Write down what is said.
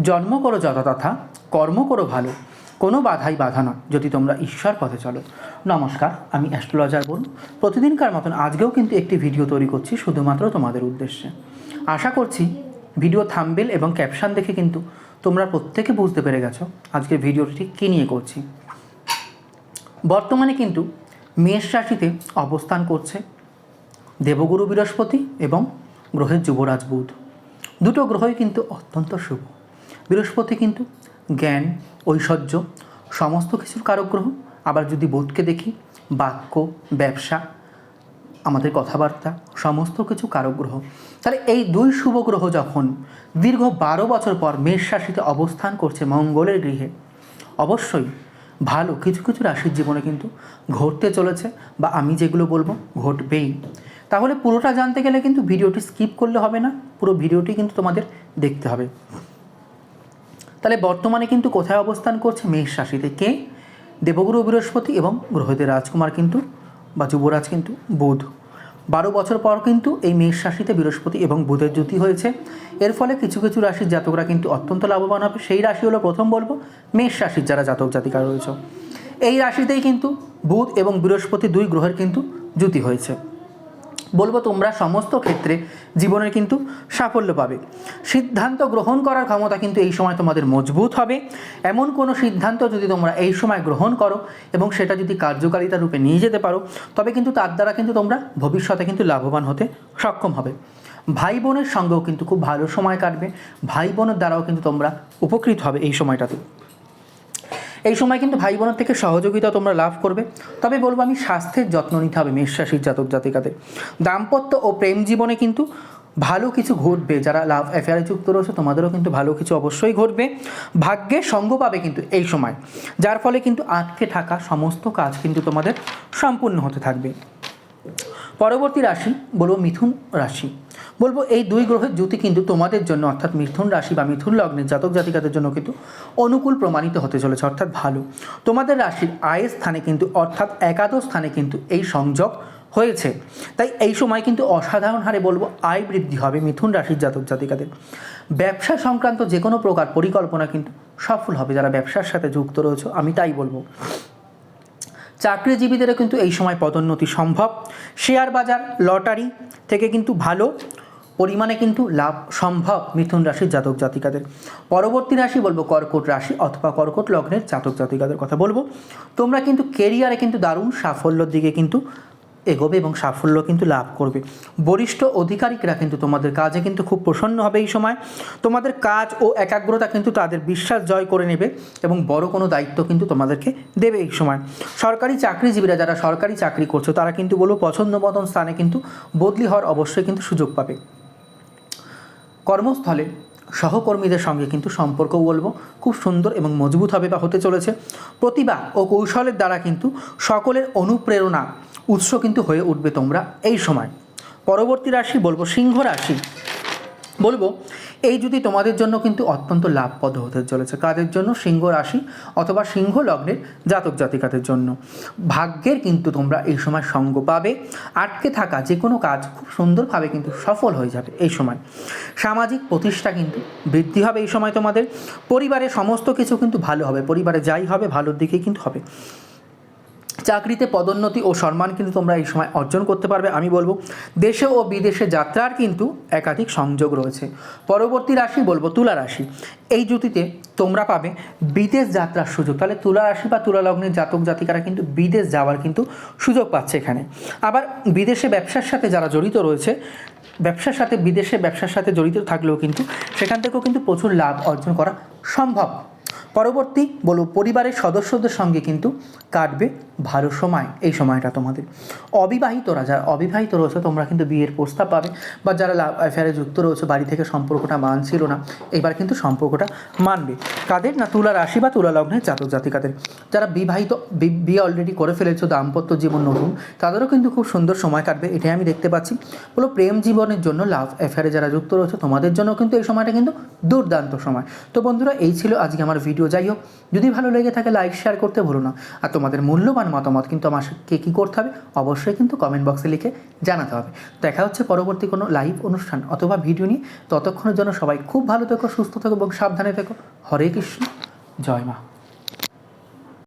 জন্ম করো যথাতথা কর্ম করো ভালো। কোনো বাধাই বাধা নয়, যদি তোমরা ঈশ্বর পথে চলো। নমস্কার, আমি অ্যাস্ট্রোলজার বোন। প্রতিদিনকার মতন আজকেও কিন্তু একটি ভিডিও তৈরি করছি শুধুমাত্র তোমাদের উদ্দেশ্যে। আশা করছি ভিডিও থাম্বেল এবং ক্যাপশন দেখে কিন্তু তোমরা প্রত্যেকে বুঝতে পেরে গেছো আজকের ভিডিওটি ঠিক কী নিয়ে করছি। বর্তমানে কিন্তু মেষ রাশিতে অবস্থান করছে দেবগুরু বৃহস্পতি এবং গ্রহের যুবরাজ বুধ। দুটো গ্রহই কিন্তু অত্যন্ত শুভ। বৃহস্পতি কিন্তু জ্ঞান, ঐশ্বর্য, সমস্ত কিছুর কারক গ্রহ আবার যদি বোধকে দেখি, বাক্য, ব্যবসা, আমাদের কথাবার্তা, সমস্ত কিছু কারক গ্রহ তাহলে এই দুই শুভ গ্রহ যখন দীর্ঘ বারো বছর পর মেষ রাশিতে অবস্থান করছে মঙ্গলের গৃহে, অবশ্যই ভালো কিছু কিছু রাশির জীবনে কিন্তু ঘটতে চলেছে বা আমি যেগুলো বলব ঘটবেই। তাহলে পুরোটা জানতে গেলে কিন্তু ভিডিওটি স্কিপ করলে হবে না, পুরো ভিডিওটি কিন্তু তোমাদের দেখতে হবে। তাহলে বর্তমানে কিন্তু কোথায় অবস্থান করছে? মেষ রাশিতে। কে? দেবগুরু, বৃহস্পতি এবং গ্রহদের রাজকুমার কিন্তু বা যুবরাজ কিন্তু বুধ। বারো বছর পর কিন্তু এই মেষ রাশিতে বৃহস্পতি এবং বুধের জ্যোতি হয়েছে। এর ফলে কিছু কিছু রাশির জাতকরা কিন্তু অত্যন্ত লাভবান হবে। সেই রাশি হলো প্রথম বলব, মেষ রাশির যারা জাতক জাতিকা রয়েছে। এই রাশিতেই কিন্তু বুধ এবং বৃহস্পতি দুই গ্রহের কিন্তু জ্যোতি হয়েছে। বলব তোমরা সমস্ত ক্ষেত্রে জীবনের কিন্তু সাফল্য পাবে। সিদ্ধান্ত গ্রহণ করার ক্ষমতা কিন্তু এই সময় তোমাদের মজবুত হবে। এমন কোনো সিদ্ধান্ত যদি তোমরা এই সময় গ্রহণ করো এবং সেটা যদি কার্যকারিতা রূপে নিয়ে যেতে পারো, তবে কিন্তু তার দ্বারা কিন্তু তোমরা ভবিষ্যতে কিন্তু লাভবান হতে সক্ষম হবে। ভাই বোনের সঙ্গেও কিন্তু খুব ভালো সময় কাটবে। ভাই বোনের দ্বারাও কিন্তু তোমরা উপকৃত হবে এই সময়টাতে। এই সময় কিন্তু ভাই বোনের থেকে সহযোগিতা তোমরা লাভ করবে। তবে বলব আমি স্বাস্থ্যের যত্ন নিতে হবে মেষ রাশির জাতক জাতিকাদের দাম্পত্য ও প্রেম জীবনে কিন্তু ভালো কিছু ঘটবে। যারা লাভ অ্যাফেয়ারে যুক্ত রয়েছে, তোমাদেরও কিন্তু ভালো কিছু অবশ্যই ঘটবে। ভাগ্যে সঙ্গ পাবে কিন্তু এই সময়। যার ফলে কিন্তু আটকে থাকা সমস্ত কাজ কিন্তু তোমাদের সম্পূর্ণ হতে থাকবে। পরবর্তী রাশি বলব মিথুন রাশি। বলব এই দুই গ্রহের জ্যোতি কিন্তু তোমাদের জন্য অর্থাৎ মিথুন রাশি বা মিথুন লগ্নের জাতক জাতিকাদের জন্য কিন্তু অনুকূল প্রমাণিত হতে চলেছে, অর্থাৎ ভালো। তোমাদের রাশির আয়ের স্থানে কিন্তু অর্থাৎ একাদশ স্থানে কিন্তু এই সংযোগ হয়েছে। তাই এই সময় কিন্তু অসাধারণ হারে বলব আয় বৃদ্ধি হবে মিথুন রাশির জাতক জাতিকাদের। ব্যবসা সংক্রান্ত যে কোনো প্রকার পরিকল্পনা কিন্তু সফল হবে যারা ব্যবসার সাথে যুক্ত রয়েছে, আমি তাই বলব। চাকরিজীবীদেরও কিন্তু এই সময় পদোন্নতি সম্ভব। শেয়ার বাজার, লটারি থেকে কিন্তু ভালো পরিমাণে কিন্তু লাভ সম্ভব মিথুন রাশির জাতক জাতিকাদের। পরবর্তী রাশি বলব কর্কট রাশি অথবা কর্কট লগ্নের জাতক জাতিকাদের কথা বলব। তোমরা কিন্তু কেরিয়ারে কিন্তু দারুণ সাফল্যর দিকে কিন্তু এগোবে এবং সাফল্য কিন্তু লাভ করবে। বরিষ্ঠ অধিকারিকরা কিন্তু তোমাদের কাজে কিন্তু খুব প্রসন্ন হবে এই সময়। তোমাদের কাজ ও একাগ্রতা কিন্তু তাদের বিশ্বাস জয় করে নেবে এবং বড় কোনো দায়িত্ব কিন্তু তোমাদেরকে দেবে এই সময়। সরকারি চাকরিজীবীরা যারা সরকারি চাকরি করছ, তারা কিন্তু বলব পছন্দ মতন স্থানে কিন্তু বদলি হওয়ার অবশ্যই কিন্তু সুযোগ পাবে। কর্মস্থলে সহকর্মীদের সঙ্গে কিন্তু সম্পর্ক বলব। খুব সুন্দর এবং মজবুত হবে বা হতে চলেছে। প্রতিভা ও কৌশলের দ্বারা কিন্তু সকলের অনুপ্রেরণা, উৎস কিন্তু হয়ে উঠবে তোমরা এই সময়। পরবর্তী রাশি বলব সিংহ রাশি। বলব, এই যদি তোমাদের জন্য কিন্তু অত্যন্ত লাভপ্রদ হতে চলেছে। কাদের জন্য? সিংহ রাশি অথবা সিংহ লগ্নের জাতক জাতিকাদের জন্য। ভাগ্যের কিন্তু তোমরা এই সময় সঙ্গ পাবে। আটকে থাকা যে কোনো কাজ খুব সুন্দরভাবে কিন্তু সফল হয়ে যাবে এই সময়। সামাজিক প্রতিষ্ঠা কিন্তু বৃদ্ধি হবে এই সময় তোমাদের। পরিবারের সমস্ত কিছু কিন্তু ভালো হবে। পরিবারে যাই হবে, ভালোর দিকেই কিন্তু হবে। চাকরিতে পদোন্নতি ও সম্মান কিন্তু তোমরা এই সময় অর্জন করতে পারবে, আমি বলব। দেশে ও বিদেশে যাত্রার কিন্তু একাধিক সংযোগ রয়েছে। পরবর্তী রাশি বলব তুলা রাশি। এই জুতিতে তোমরা পাবে বিদেশ যাত্রার সুযোগ। তাহলে তুলা রাশি বা তুলা লগ্নের জাতক জাতিকারা কিন্তু বিদেশ যাওয়ার কিন্তু সুযোগ পাচ্ছে এখানে। আবার বিদেশে ব্যবসার সাথে যারা জড়িত রয়েছে, ব্যবসার সাথে, বিদেশে ব্যবসার সাথে জড়িত থাকলেও কিন্তু সেখান থেকেও কিন্তু প্রচুর লাভ অর্জন করা সম্ভব। পরবর্তী বলব পরিবারের সদস্যদের সঙ্গে কিন্তু কাটবে ভালো সময় এই সময়টা তোমাদের। অবিবাহিতরা যারা অবিবাহিত রয়েছে, তোমরা কিন্তু বিয়ের প্রস্তাব পাবে, বা যারা লাভ অ্যাফেয়ারে যুক্ত রয়েছে, বাড়ি থেকে সম্পর্কটা মানছিল না, এবার কিন্তু সম্পর্কটা মানবে। কাদের না তুলা রাশি বা তুলা লগ্নের জাতক জাতিকাদের। যারা বিবাহিত বিয়ে অলরেডি করে ফেলেছো, দাম্পত্য জীবন নতুন, তাদেরও কিন্তু খুব সুন্দর সময় কাটবে, এটাই আমি দেখতে পাচ্ছি। বলো প্রেম জীবনের জন্য, লাভ অ্যাফেয়ারে যারা যুক্ত রয়েছে, তোমাদের জন্য কিন্তু এই সময়টা কিন্তু দুর্দান্ত সময়। তো বন্ধুরা, এই ছিল আজকে আমার ভিডিও ভিডিও। যাই হোক, যদি ভালো লেগে থাকে লাইক শেয়ার করতে ভুলো না। আর তোমাদের মূল্যবান মতামত কিন্তু আমাকে কী করতে হবে, অবশ্যই কিন্তু কমেন্ট বক্সে লিখে জানাতে হবে। দেখা হচ্ছে পরবর্তী কোনো লাইভ অনুষ্ঠান অথবা ভিডিও নিয়ে। ততক্ষণের জন্য সবাই খুব ভালো থেকো, সুস্থ থেকো এবং সাবধানে থেকো। হরে কৃষ্ণ, জয় মা।